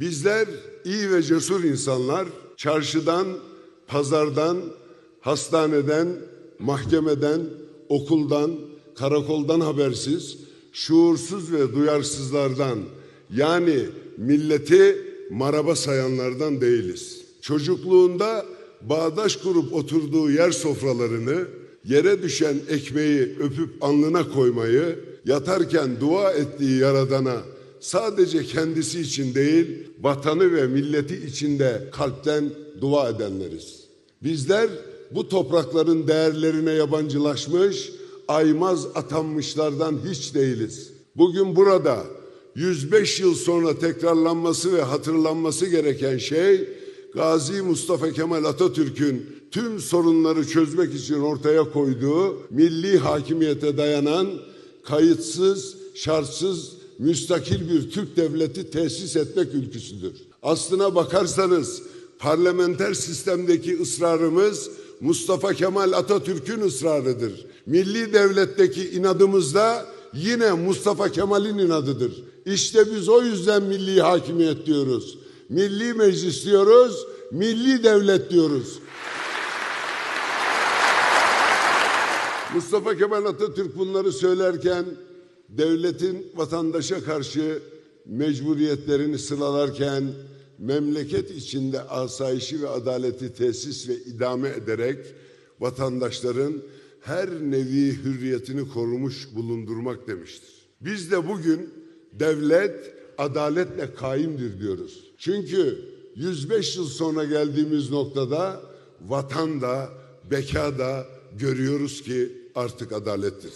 Bizler iyi ve cesur insanlar çarşıdan, pazardan, hastaneden, mahkemeden, okuldan, karakoldan habersiz, şuursuz ve duyarsızlardan yani milleti maraba sayanlardan değiliz. Çocukluğunda bağdaş kurup oturduğu yer sofralarını, yere düşen ekmeği öpüp alnına koymayı, yatarken dua ettiği Yaradan'a sadece kendisi için değil, vatanı ve milleti için de kalpten dua edenleriz. Bizler bu toprakların değerlerine yabancılaşmış, aymaz atanmışlardan hiç değiliz. Bugün burada 105 yıl sonra tekrarlanması ve hatırlanması gereken şey Gazi Mustafa Kemal Atatürk'ün tüm sorunları çözmek için ortaya koyduğu milli hakimiyete dayanan kayıtsız, şartsız, müstakil bir Türk devleti tesis etmek ülküsüdür. Aslına bakarsanız parlamenter sistemdeki ısrarımız Mustafa Kemal Atatürk'ün ısrarıdır. Milli devletteki inadımız da yine Mustafa Kemal'in inadıdır. İşte biz o yüzden milli hakimiyet diyoruz. Milli meclis diyoruz, milli devlet diyoruz. Mustafa Kemal Atatürk bunları söylerken devletin vatandaşa karşı mecburiyetlerini sıralarken memleket içinde asayişi ve adaleti tesis ve idame ederek vatandaşların her nevi hürriyetini korumuş bulundurmak demiştir. Biz de bugün devlet adaletle kaimdir diyoruz. Çünkü 105 yıl sonra geldiğimiz noktada vatan da beka da görüyoruz ki artık adalettir.